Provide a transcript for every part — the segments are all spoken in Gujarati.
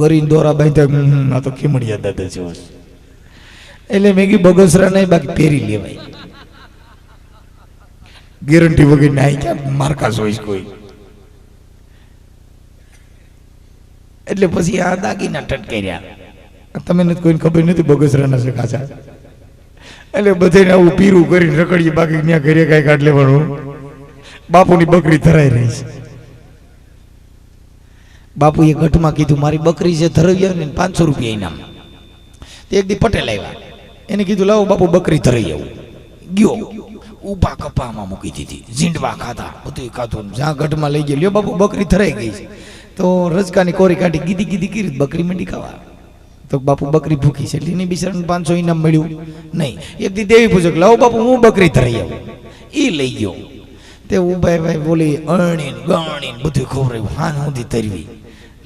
ગરીન દોરા બાંધ્યા તો ખીમડિયા દાદા જેવો એટલે મેં કીધું, બગસરા નહીં, બાકી પહેરી લેવાય. ગેરંટી વગર નહીં ક્યાં માર્કાસ હોય કોઈ. એટલે પછી આ દાગીના ટટકાર્યા તમે નથી કોઈને ખબર નથી બગસરાના છે કાચા એટલે બધાને આવું પીરું કરીને રખડીએ, બાકી ત્યાં ઘરે કાંઈ કાઢ લેવાનું. બાપુની બકરી ધરાઈ રહી છે. બાપુએ ગઢમાં કીધું, મારી બકરી છે ધરવી ને પાંચસો રૂપિયા ઇનામ. એક દી પટેલ આવ્યા. એને કીધું, લાવો બાપુ, બકરી ધરાઈ આવું ગયો. ઊભા કપામાં મૂકી દીધી. ઝીંડવા ખાધા. બધું ખાધું. જ્યાં ગઢમાં લઈ ગયો, લ્યો બાપુ, બકરી ધરાઈ ગઈ છે. તો રજકાની કોરી કાઢી ગીધી ગીધી કીધી બકરી મંડી ખાવા. તો બાપુ બકરી ભૂખી છે. એટલે બિચારાને પાંચસો ઇનામ મળ્યું નહીં. એક દી દેવી પૂછો લાવો બાપુ, હું બકરી ધરાઈ આવું. એ લઈ ગયો. તે ઉભાઈ ભાઈ બોલી, અણીન, ગણીન બધું ખવડાવ્યું. હાન સુધી તરવી.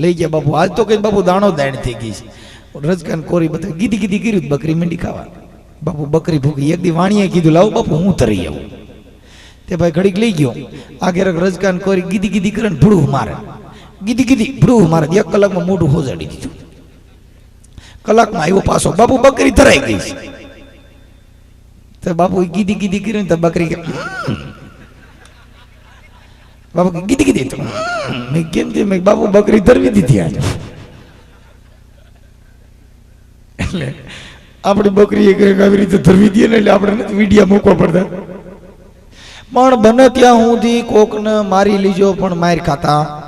લઈ ગયા બાપુ. આજ તો કઈ બાપુ દાણો દાણ થઈ ગઈ છે. રજકાન કોરી બધા ગીધી ગીધી કર્યું બકરી મીંડી ખાવા. બાપુ બકરી ભૂખી. એક દી વાણીએ કીધું, લાવો બાપુ, હું તરી આવું. તે ભાઈ ઘડીક લઈ ગયો. આ રક રજકાન કોરી ગીધી ગીધી કરે ને ભૂડું મારે. ગીધી ગીધી, ભૂડું મારે. એક કલાકમાં મોઢું હોજાડી દીધું. કલાકમાં આવ્યો પાછો. બાપુ, બકરી ધરાઈ ગઈ છે. તો બાપુ ગીધી ગીધી કરી તો બકરી કે "હમ." બાપુ કે ગીધી ગીધી તો. મેં કેમ કે મેં બાપુ બકરી ધરવી દીધી આજે. એટલે આપણી બકરી એક આવી રીતે ધરવી દઈએ ને એટલે આપણે વિડીયા મૂકવા પડતા. પણ બને ત્યાં સુધી કોકને મારી લીજો પણ માર ખાતા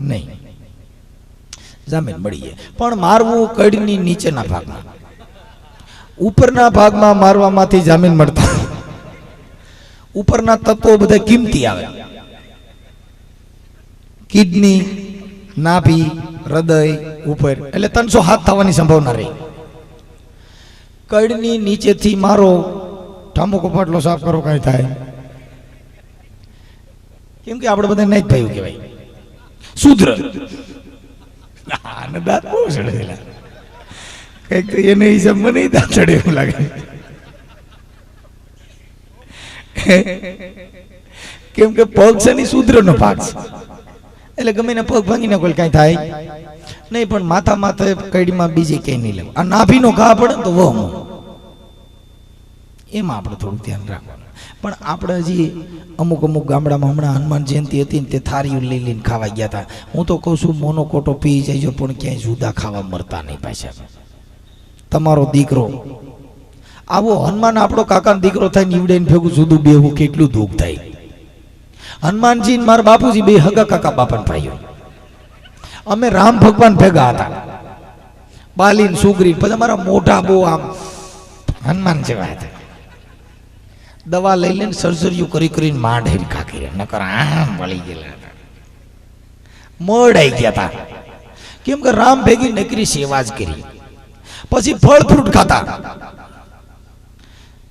નહીં. જામીન મળી જાય પણ મારવું કડની નીચેના ભાગમાં. ઉપરના ભાગમાં મારવામાંથી જામીન મળતા. ઉપરના તત્વો બધા કિંમતી આવે. કિડની, નાભી, હૃદય ઉપર. એટલે ત્રણસો હાથ થવાની સંભાવના રહી. કડની નીચેથી મારો ઠામો કપાટલો સાફ કરો, કાંઈ થાય. કેમ કે આપણે બધા નહીં થયું કહેવાય. શુદ્ર. દાંત બહુ ચડેલા કંઈક તો એને હિસાબ મને દાંત ચડે એવું લાગે. કેમ કે પગ છે ની શુદ્રનો ભાગ છે. એટલે ગમે ને પગ ભાંગીને કોઈ કાંઈ થાય. નહીં, પણ માથા માથે કડીમાં બીજી ક્યાંય નહીં લેવું. આ નાભીનો ઘા પડે તો વહમો. એમાં આપણે થોડું ધ્યાન રાખવાનું. પણ આપણે હજી અમુક અમુક ગામડામાં હમણાં હનુમાન જયંતિ હતી ને તે થારીઓ લઈ લઈને ખાવા ગયા હતા. હું તો કહું છું, મોનો કોટો પી જાય પણ ક્યાંય જુદા ખાવા મરતા નહીં પાછા. તમારો દીકરો. આવો હનુમાન આપણો કાકાનો દીકરો થાય નીવડે ભેગું જુદું બેવું કેટલું દુઃખ થાય. હનુમાનજી ને મારા બાપુજી બે હગા કાકા બાપન ભાઈઓ અમે રામ ભગવાન ભેગા હતા. બાલીન સુગ્રી પછી મારા મોઢા બહુ આમ હનુમાન જેવા હતા. દવા લઈ લઈને સર્જરીઓ કરી કરીને માંડ હેરખા કર્યા નકર આમ વળી ગયેલા હતા. મડાઈ ગયા હતા. કેમ કે રામ ભેગી નકરી સેવા જ કરી. પછી ફળ ફ્રૂટ ખાતા.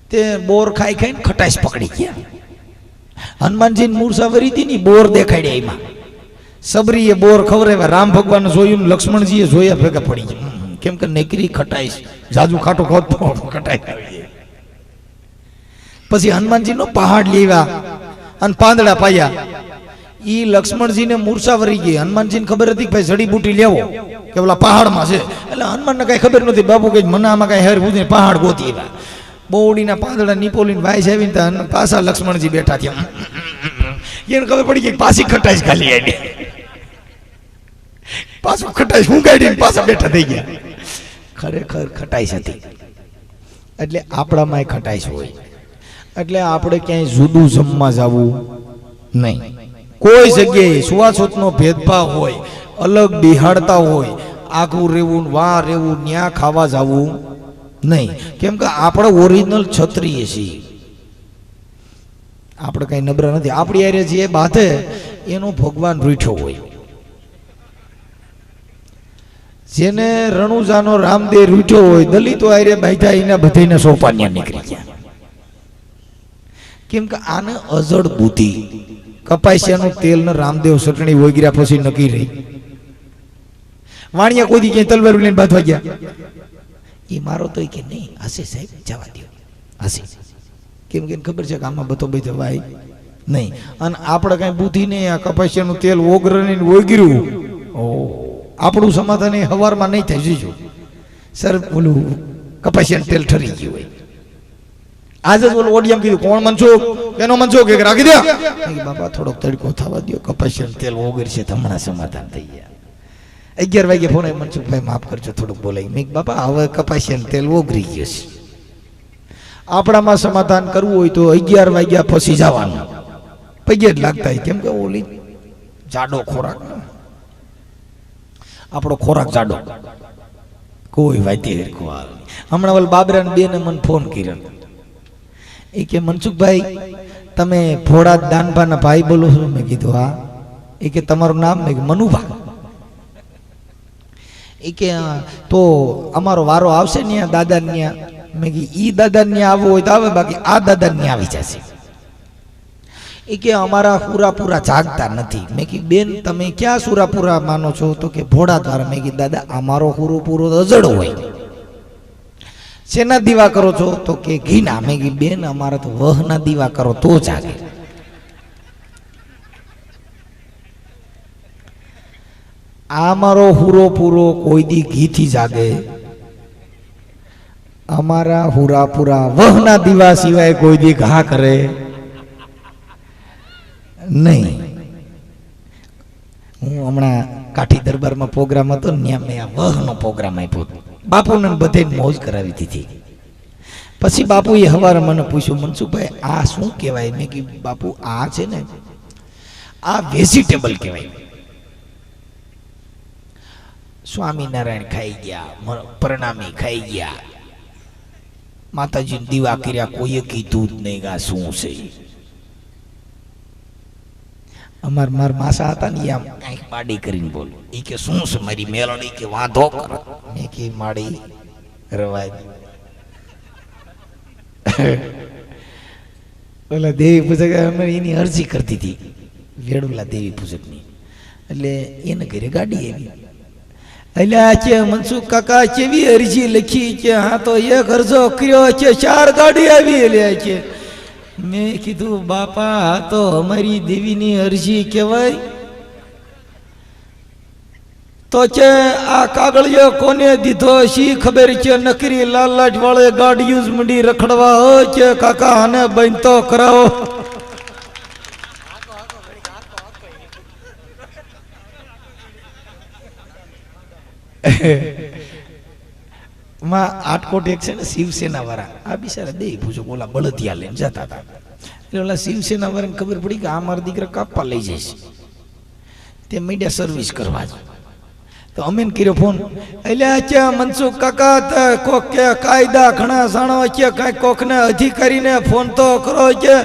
તે બોર ખાઈ ખાઈને ખટાશ પકડી ગયા. હનુમાનજી મૂર્સાવરી હતી ની બોર દેખાડ્યા એમાં સબરીએ બોર ખવડાવ્યા, રામ ભગવાન જોયું લક્ષ્મણજીએ જોયા ભેગા પડી ગયા. કેમ કે નકરી ખટાઈશ, જાજુ ખાટો ખાવ તો ખટાઈ પછી હનુમાનજીનો પહાડ લેવા અને પાંદડા પાયા. ઈ લક્ષ્મણજીને મૂર્છાવરી ગઈ. હનુમાનજીને ખબર હતી કે ભાઈ જડીબુટી લેવો, કે ઓલા પહાડમાં છે. એટલે હનુમાનને કઈ ખબર નથી બાપુ કઈ મને આમાં કઈ હેર પૂછીને પહાડ ગોતી આવ્યા બોવડીના પાંદડા નિપોલીન ભાઈ આવીને ત્યાં પાછા લક્ષ્મણજી બેઠા થયા. એને ખબર પડી ગઈ પાછી ખટાઈશ ખાલી આવી પાછું ખટાઈશ હું કાઢીને પાછા બેઠા થઈ ગયા. ખરેખર ખટાઈશ હતી. એટલે આપણામાં ખટાઈશ હોય. એટલે આપણે ક્યાંય જુદું જમવા જવું નહીં. કોઈ જગ્યાએ સુવાસોતનો ભેદભાવ હોય, અલગ બિહાડતા હોય, આઘું રહેવું, વાં રહેવું, ન્યા ખાવા જવું નહીં. કેમ કે આપણે ઓરિજિનલ ક્ષત્રિય છીએ. આપણે કઈ નબળા નથી. આપણી આરે જે બાંધે, એનો ભગવાન રૂઠ્યો હોય. જેને રણુજાનો રામદેવ રૂઠ્યો હોય, દલિતો આરે બાંધ્યા, એના બધાને સોપાન્યા નીકળી ગયા. કેમ કે આને અજડ બુદ્ધિ. કપાસિયાનું તેલ ને રામદેવ ચટણી વગેરે પછી નક્કી રહી. વાણિયા કોઈ ક્યાંય તલવાર લઈને બાંધવા ગયા? એ મારો તો કે નહીં. હશે સાહેબ, જવા દો હશે કેમ કે એને ખબર છે કે આમાં બધો બધો ભાઈ નહીં. અને આપણે કાંઈ બુદ્ધિ નહીં, આ કપાસિયાનું તેલ ઓગરને ઓગર્યું. ઓ, આપણું સમાધાન એ હવારમાં નહીં થાય જોઈજો સર, ઓલું કપાસિયાનું તેલ ઠરી ગયું હોય. આજે જ ઓલું ઓડિયમ કીધું, કોણ મનસુખ? કેનો મનસુખ કે રાખી દે. બાપા, થોડોક તડકો થવા દો કપાસિયાનું તેલ ઓગરશે હમણાં સમાધાન થઈ ગયા. અગિયાર વાગે ફોન આવ્યો, મનસુખભાઈ માફ કરજો થોડુંક બોલાય. મેં બાપા હવે કપાસિયાનું તેલ ઓગરી ગયું છે. આપણામાં સમાધાન કરવું હોય તો અગિયાર વાગ્યા પછી જવાનું. પગે જ લાગતા કેમ કે ઓલી જાડો ખોરાક. આપણો ખોરાક જાડો. કોઈ વાતી હરખો આવે હમણાં ઓલ બાબરા બેને મને ફોન કર્યો. એ કે મનસુખભાઈ તમે ફોડા દાનભાના ભાઈ બોલો છો? મેં કીધું હા. એ કે તમારું નામ મેં મનુભા. એ કે તો અમારો વારો આવશે ને દાદા ત્યાં મેં કે ઈ દાદા ને આવવું હોય તો આવે, બાકી આ દાદા ને આવી જશે. એ કે, અમારા પૂરા જાગતા નથી. મેં કીધું, બેન, તમે ક્યાં સુરાપુરા માનો છો? તો કે, ભોળા દ્વારા. મેં કીધું, દાદા, અમારો પૂરો પૂરો અજળ હોય. શેના દીવા કરો છો? તો કે, ઘીના. મેં કીધું, બેન, અમારા તો વહના દીવા કરો, તો જાગે. આ મારો હુરો પૂરો કોઈ દી ઘીથી જાગે. અમારા હુરાપુરા વહના દીવા સિવાય કોઈ દી ઘા કરે નહીં. હું હમણાં કાઠી દરબારમાં પ્રોગ્રામ હતો ને ત્યાં મેં આ વહનો પ્રોગ્રામ આપ્યો બાપુને બધે મોજ કરાવી દીધી. પછી બાપુએ હવારે મને પૂછ્યું, મનસુખભાઈ, આ શું કહેવાય? મેં કીધું, બાપુ, આ છે ને, આ વેજીટેબલ કહેવાય. સ્વામિનારાયણ ખાઈ ગયા પ્રણામી ખાઈ ગયા. માતાજીને દીવા કર્યા, કોઈએ કીધું જ નહીં આ શું છે. અમાર માર માસા હતા ને આમ કાંઈક માડી કરીને બોલ. એ કે શું છે મારી મેલડી કે વાંધો કર. મેં કે માડી રવાય ઓલા દેવી પૂજક, અમે એની અરજી કરતી હતી. વેડુલા દેવી પૂજકની. એટલે એને ઘરે ગાડી આવી. આ છે મનસુખ કાકા ચેવી અરજી લખી છે હા તો એક અરજો કર્યો છે ચાર ગાડી આવી આ છે મેં કીધું, બાપા, આ તો અમારી દેવીની અરજી કહેવાય. તો છે આ કાગળિયો કોને દીધો? શી ખબર છે નકરી લાલાટ વાળે ગાડીયું મંડી રખડવા હોય છે કાકા, આને બંધ તો કરાવો. માં આટકોટ એક છે ને શિવસેના વાળા આ બિચારા દે પૂછો બોલા બળદિયા લઈને જતા હતા. એટલે ઓલા શિવસેના વાળાને ખબર પડી કે આ મારા દીકરા કાપવા લઈ જશે તે મીડિયા સર્વિસ કરવા જ તો અમે કર્યો ફોન એટલે છે મનસુખ કાકા કોક કે કાયદા ઘણા જાણો છે, કાંઈ કોકને અધિકારીને ફોન તો કરો છે.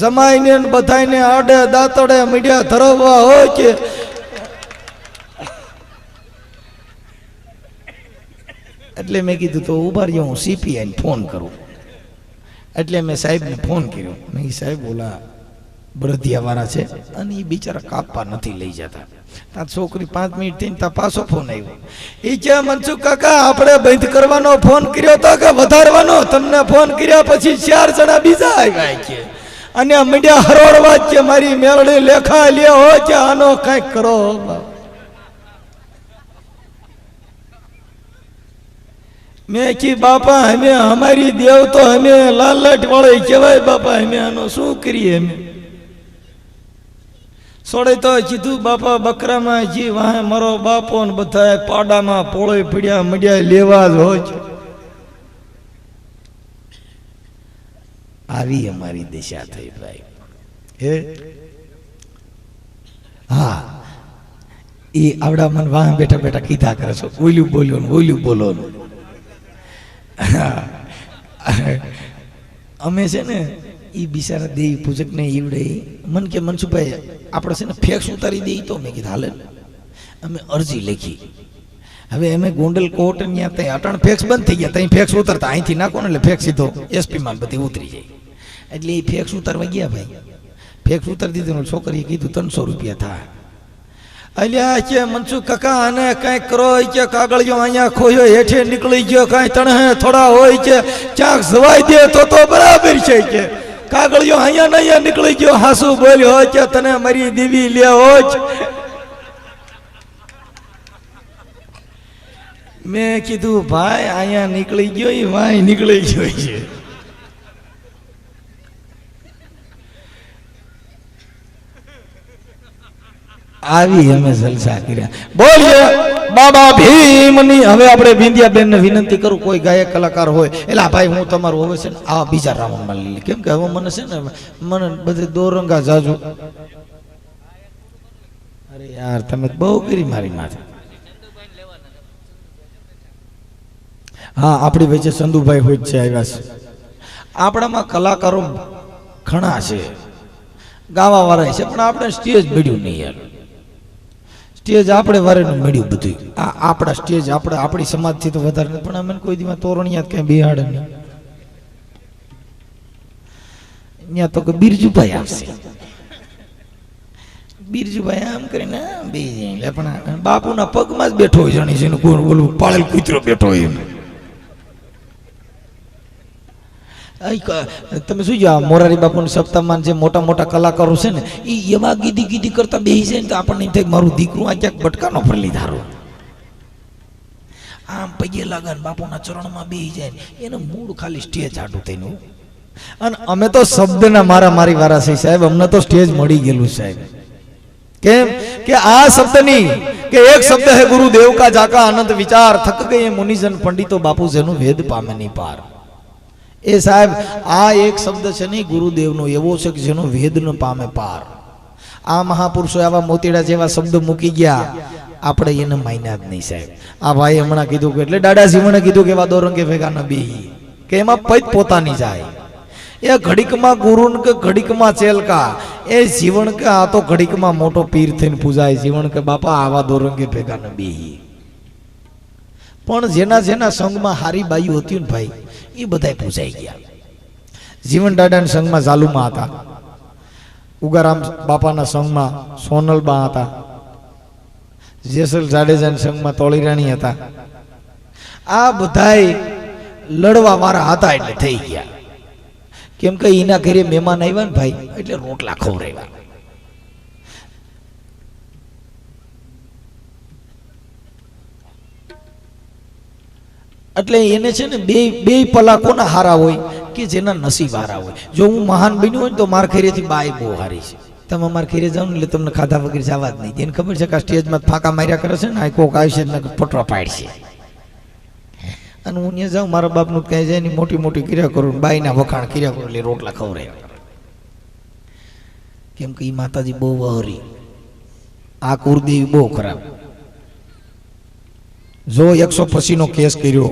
જમાઈને ને બધાયને આડે દાતડે મીડિયા ધરવવા હોય છે. એટલે મેં કીધું તો ઊભા રહ્યો, હું સીપીઆઈને ફોન કરું. એટલે મેં સાહેબને ફોન કર્યો. મેં કીધું, સાહેબ, ઓલા બ્રધિયાવાળા છે અને એ બિચારા કાપવા નથી લઈ જતા. તા છોકરી પાંચ મિનિટ થઈને તા પાછો ફોન આવ્યો. એ કે મનસુખ કાકા, આપણે બંધ કરવાનો ફોન કર્યો તો કે વધારવાનો? તમને ફોન કર્યા પછી ચાર જણા બીજા આવ્યા છે અને મીડિયા હરોળવા છે મારી મેળડી લેખા લે હો, કે આનો કંઈક કરો મેં કી, બાપા, અમે અમારી દેવ તો અમે લાલટ વાળે કહેવાય, બાપા, અમે આનો શું કરીએ અમે? સોડે તો કીધું, બાપા, બકરામાં જી વાહે મારો બાપો ને બધા પાડામાં પોળે પીડ્યા મડ્યા લેવા જ હોય. આવી અમારી દિશા થઈ ભાઈ. હે? હા. એ આવડા મન વાહ બેઠા બેઠા કીધા કરે છો બોલ્યો ને ઓલું બોલો અમે છે ને એ બિચારા દેવી પૂજક ને ઈવડે, મન કે મનસુખભાઈ, આપણે છે ને ફેક્સ ઉતારી દઈએ તો? મેં કીધું, હાલે. અમે અરજી લખી. હવે અમે ગોંડલ કોર્ટ ત્યાં ત્યાં અટણ ફેક્સ બંધ થઈ ગયા ત્યાં ફેક્સ ઉતરતા. અહીંથી નાખો ને એટલે ફેક્સ સીધો એસપીમાં બધી ઉતરી જાય. એટલે એ ફેક્સ ઉતારવા ગયા ભાઈ. ફેક્સ ઉતારી દીધું છોકરીએ કીધું, ત્રણસો રૂપિયા થાય અલ્યા છે મનસુખ કાકા આને કાંઈક કરો છે કાગળિયો અહીંયા ખોયો, હેઠે નીકળી ગયો, કાંઈ તણે થોડા હોય છે ચાક જવાઈ દે તો તો બરાબર છે કે. કાગળિયો અહીંયા ને અહીંયા નીકળી ગયો, હાસુ બોલ્યો છે તને મારી દીવી લે હોય મેં કીધું, ભાઈ, અહીંયા નીકળી ગયો એ વાય નીકળી ગયો છે. આવી અમે જલસા કર્યા. બોલીએ બાબા ભીમની, હવે આપણે બિંદિયાબેન ને વિનંતી કરું, કોઈ ગાયક કલાકાર હોય. એટલે ભાઈ, હું તમારું હવે છે ને આ બીજા રાઉન્ડમાં લઈ કેમ કે હવે મને છે ને, મને બધે દોરંગા જાજુ. અરે યાર, તમે બહુ કરી મારી માથે. હા, આપણી વચ્ચે સંધુભાઈ હોય છે, આવ્યા છે. આપણામાં કલાકારો ઘણા છે. ગાવા વાળા છે, પણ આપણે સ્ટેજ મળ્યું નહીં યાર. સ્ટેજ આપણે વારેનું મળ્યું બધું આ આપણા સ્ટેજ આપણે આપણી સમાજથી તો વધારે પણ અમે કોઈ દીમાં તોરણિયા ક્યાંય બિહાડે નહીં. ત્યાં તો કે બિરજુભાઈ આવશે. બિરજુભાઈ આમ કરીને બે પણ બાપુના પગમાં જ બેઠો હોય જાણી છે કોણ ઓલું પાળેલ કૂતરો બેઠો હોય એમ આઈ ક- તમે શું જો મોરારી બાપુના સપ્તાહમાં જે મોટા મોટા કલાકારો છે ને એ એવા ગીધી ગીધી કરતા બેસી જાય ને તો આપણને એમ થાય મારું દીકરું આ ક્યાંક બટકાનો ફરલી ધારો. આમ પગે લાગે બાપુના ચરણમાં બેસી જાય એનું મૂળ ખાલી સ્ટેજ આટું થઈને. અને અમે તો શબ્દના મારા મારી વારા છે સાહેબ, અમને તો સ્ટેજ મળી ગયેલું સાહેબ. કેમ? કે આ શબ્દની, કે એક શબ્દ હે ગુરુદેવ કા જાકા અનંત વિચાર, થક ગયે મુનિજન પંડિતો બાપુ જેનું વેદ પામે નહીં પાર. એ સાહેબ, આ એક શબ્દ છે નહીં ગુરુદેવનો, એવો છે કે જેનો વેદ ન પામે પાર. આ મહાપુરુષો આવા મોતીડા જેવા શબ્દ મૂકી ગયા. આપણે એને માન્યા જ નહીં સાહેબ. આ ભાઈ હમણાં કીધું કે, એટલે દાદાજી જીવણે કીધું કે એવા દોરંગે ભેગા ન બી કે એમાં પૈત પોતાની જાય. એ ઘડીકમાં ગુરુ કે ઘડીકમાં ચેલકા. એ જીવન કે આ તો ઘડીકમાં મોટો પીર થઈને પૂજાય. જીવન કે બાપા, આવા દોરંગે ભેગા ન બી પણ જેના જેના સંઘમાં હારી બાયું હતી ને ભાઈ એ બધાય પૂજાઈ ગયા. જીવન દાદાના સંઘમાં ઝાલુમાં હતા. ઉગારામ બાપાના સંઘમાં સોનલબા હતા. જેસલ જાડેજાના સંઘમાં તોળીરાણી હતા. આ બધાય લડવા વાળા હતા એટલે થઈ ગયા. કેમ કે એના ઘરે મહેમાન આવ્યા ને ભાઈ, એટલે રોટલા ખવડાવ્યા. એટલે એને છે ને બે બે પલા કોના હારા હોય કે જેના નસીબ હારા હોય. જો હું મહાન બન્યું હોય તો મારા ખેરેથી બાય બહુ હારી છે. તમે અમારા ખેરે જાઓ ને એટલે તમને ખાધા વગર જવા જ નહીં. એને ખબર છે કે આ સ્ટેજમાં ફાંકા માર્યા કરે છે ને, આ કોક આવશે ને પટવા પાડશે અને હું ત્યાં જાઉં, મારા બાપનું ક્યાંય જાય ને મોટી મોટી ક્રિયા કરું બાઈના વખાણ ક્રિયા કરું એટલે રોટલા ખવરે કેમ કે એ માતાજી બહુ વહરી. આ કુરદેવી બહુ ખરાબ. જો એકસો પછીનો કેસ કર્યો,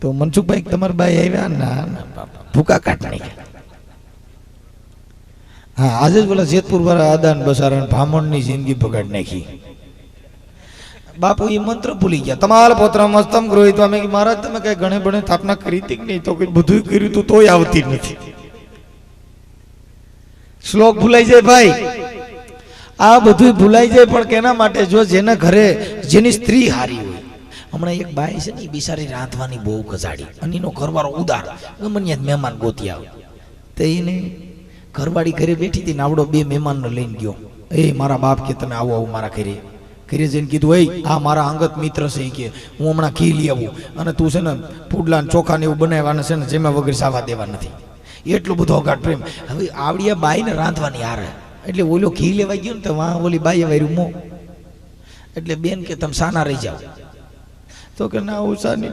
તો મનસુખભાઈ તમારા બાઈ આવ્યા ના ભૂકા કાઢ હા, આજે જ બોલા જેતપુર વાળા આદાન બસારા ભામણની જિંદગી બગાડ નાખી. બાપુ એ મંત્ર ભૂલી ગયા. તમારા પોત્ર મસ્તમ ગ્રોહિત અમે મહારાજ, તમે કઈ ગણે બણે સ્થાપના કરી હતી કે નહીં? તો કઈ બધું કર્યું તું, તોય આવતી નથી. શ્લોક ભૂલાઈ જાય ભાઈ. આ બધું ભૂલાઈ જાય પણ કેના માટે? જો જેના ઘરે જેની સ્ત્રી હારી હોય. હમણાં એક બાઈ છે ને, એ બિચારી રાંધવાની બહુ કજાડી અને એનો ઘરવાળો ઉદાર. ગમે મહેમાન ગોતી આવે. તો એને ઘરવાળી ઘરે બેઠી હતી નાવડો બે મહેમાનને લઈને ગયો. એ, મારા બાપ કે તમે આવો આવો મારા ઘરે. ઘરે જઈને કીધું, એ, આ મારા અંગત મિત્ર છે કે, હું હમણાં ઘી લઈ આવું. અને તું છે ને, પુડલા ચોખા ને એવું બનાવવાના છે ને, જેમાં વગર સાવા દેવા નથી. એટલું બધું અગાટ પ્રેમ. હવે આવડિયા બાઈને રાંધવાની હારે. એટલે ઓલો ઘી લેવા ગયો ને તો વાહ ઓલી બાઈએ વાર્યું, મો. એટલે બેન કે, તમે સાના રહી જાઓ. તો કે, ના, હું સાની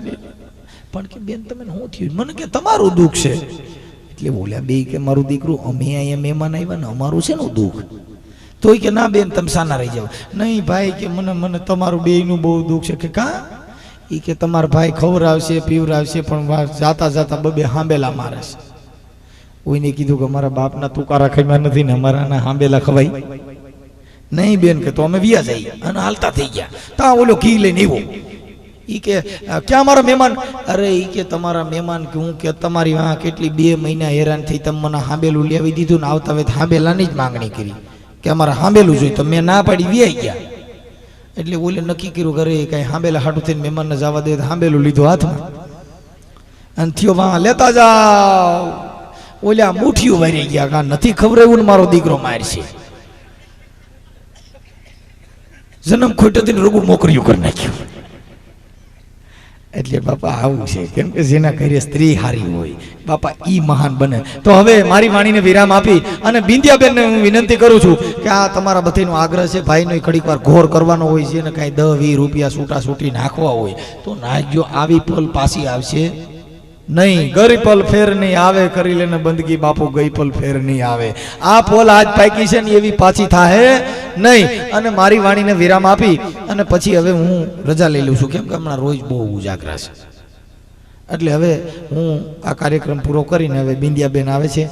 પણ કે, બેન, તમે શું થયું? મને કે, તમારું દુઃખ છે. એટલે બોલ્યા બે કે, મારું દીકરું, અમે અહીંયા મહેમાન આવ્યા ને અમારું છે ને દુઃખ. તોય કે, ના, બેન, તમે સાના રહી જાઓ. નહીં, ભાઈ કે, મને મને તમારું બેયનું બહુ દુઃખ છે. કે, કા? એ કે, તમારા ભાઈ ખવડાવશે, પીવડાવશે, પણ વા- જાતા જાતા બબે હાંબેલા મારે છે. કોઈને કીધું કે અમારા બાપના તુકારા ખાઈમાં નથી ને અમારા આના હાંબેલા ખવાય. નહીં બેન કે તો અમે વ્યા જઈએ અને હાલતા થઈ ગયા. તા ઓલો ઘી લઈને એવો ઈ કે ક્યાં મારા મહેમાન? અરે ઈ કે, તમારા મહેમાન કે હું કે તમારી વાહ કેટલી બે મહિના હેરાન થઈ તમે મને હાંબેલું લેવી દીધું ને આવતા વેત હાંબેલાની જ માંગણી કરી. કે અમારે હાંબેલું જોઈએ તો મેં ના પાડી વ્યાઈ ગયા. એટલે ઓલે નક્કી કર્યું ઘરે કઈ હાંબેલા હાટું થઈને મહેમાનને જવા દે હાંબેલું લીધું હાથમાં. અને થયો, વાહ, લેતા જાઓ. ઓલ્યા મુઠિયું વારી ગયા કા? નથી ખબર એવું મારો દીકરો મારશે જન્મ ખોટોથી રૂગુ મોકર્યું કરી નાખ્યું. એટલે બાપા આવું છે. કેમ કે જેના ઘરે સ્ત્રી હારી હોય, બાપા ઈ મહાન બને. તો હવે મારી વાણીને વિરામ આપી અને બિંદિયાબેનને હું વિનંતી કરું છું કે આ તમારા બધાનો આગ્રહ છે, ભાઈનો ઘડીક વાર ઘોર કરવાનો હોય છે ને કાંઈ દસ વીસ રૂપિયા છૂટા છૂટી નાખવા હોય, તો નાખજો આવી પલ પાછી આવશે. નહીં ગરી પલ ફેર નહીં આવે, કરી લેને બંદગી બાપુ ગઈ પલ ફેર નહીં આવે. આ પોલ આજ પાકી છે ને એવી પાછી થાહે નહીં. અને મારી વાણીને વિરામ આપી અને પછી હવે હું રજા લઈ લઉં છું. કેમ કે હમણાં રોજ બહુ ઉજાગરા છે. એટલે હવે હું આ કાર્યક્રમ પૂરો કરીને હવે બિંદિયાબેન આવે છે.